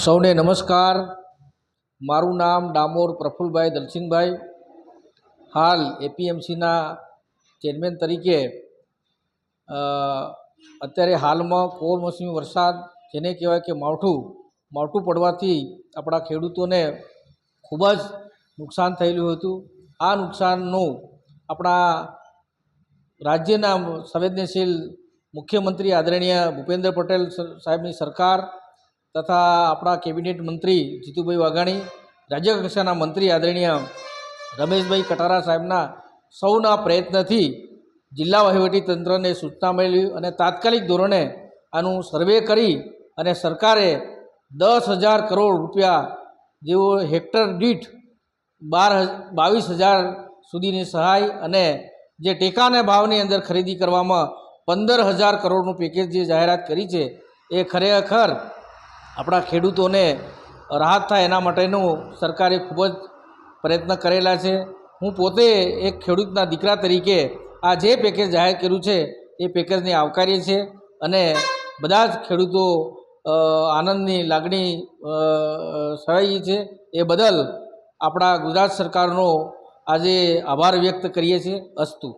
સૌને નમસ્કાર. મારું નામ ડામોર પ્રફુલભાઈ દલસિંહભાઈ. હાલ એપીએમસીના ચેરમેન તરીકે અત્યારે હાલમાં કમોસમી વરસાદ જેને કહેવાય કે માવઠું માવઠું પડવાથી આપણા ખેડૂતોને ખૂબ જ નુકસાન થયેલું હતું. આ નુકસાનનું આપણા રાજ્યના સંવેદનશીલ મુખ્યમંત્રી આદરણીય ભૂપેન્દ્ર પટેલ સાહેબની સરકાર તથા આપણા કેબિનેટ મંત્રી જીતુભાઈ વાઘાણી, રાજ્ય કક્ષાના મંત્રી આદરણીય રમેશભાઈ કટારા સાહેબના સૌના પ્રયત્નથી જિલ્લા વહીવટી તંત્રને સૂચના મળી અને તાત્કાલિક ધોરણે આનું સર્વે કરી અને સરકારે દસ હજાર કરોડ રૂપિયા જેવો હેક્ટર દીઠ બાર બાવીસ હજાર સુધીની સહાય અને જે ટેકાના ભાવની અંદર ખરીદી કરવામાં પંદર હજાર કરોડનું પેકેજ જે જાહેરાત કરી છે, એ ખરેખર આપણા ખેડૂતોને રાહત થાય એના માટેનું સરકારે ખૂબ જ પ્રયત્ન કરેલા છે. હું પોતે એક ખેડૂતના દીકરા તરીકે આ જે પેકેજ જાહેર કર્યું છે એ પેકેજને આવકારીએ છીએ અને બધા જ ખેડૂતો આનંદની લાગણી અ, છે એ બદલ આપણા ગુજરાત સરકારનો આજે આભાર વ્યક્ત કરીએ છીએ. અસ્તુ.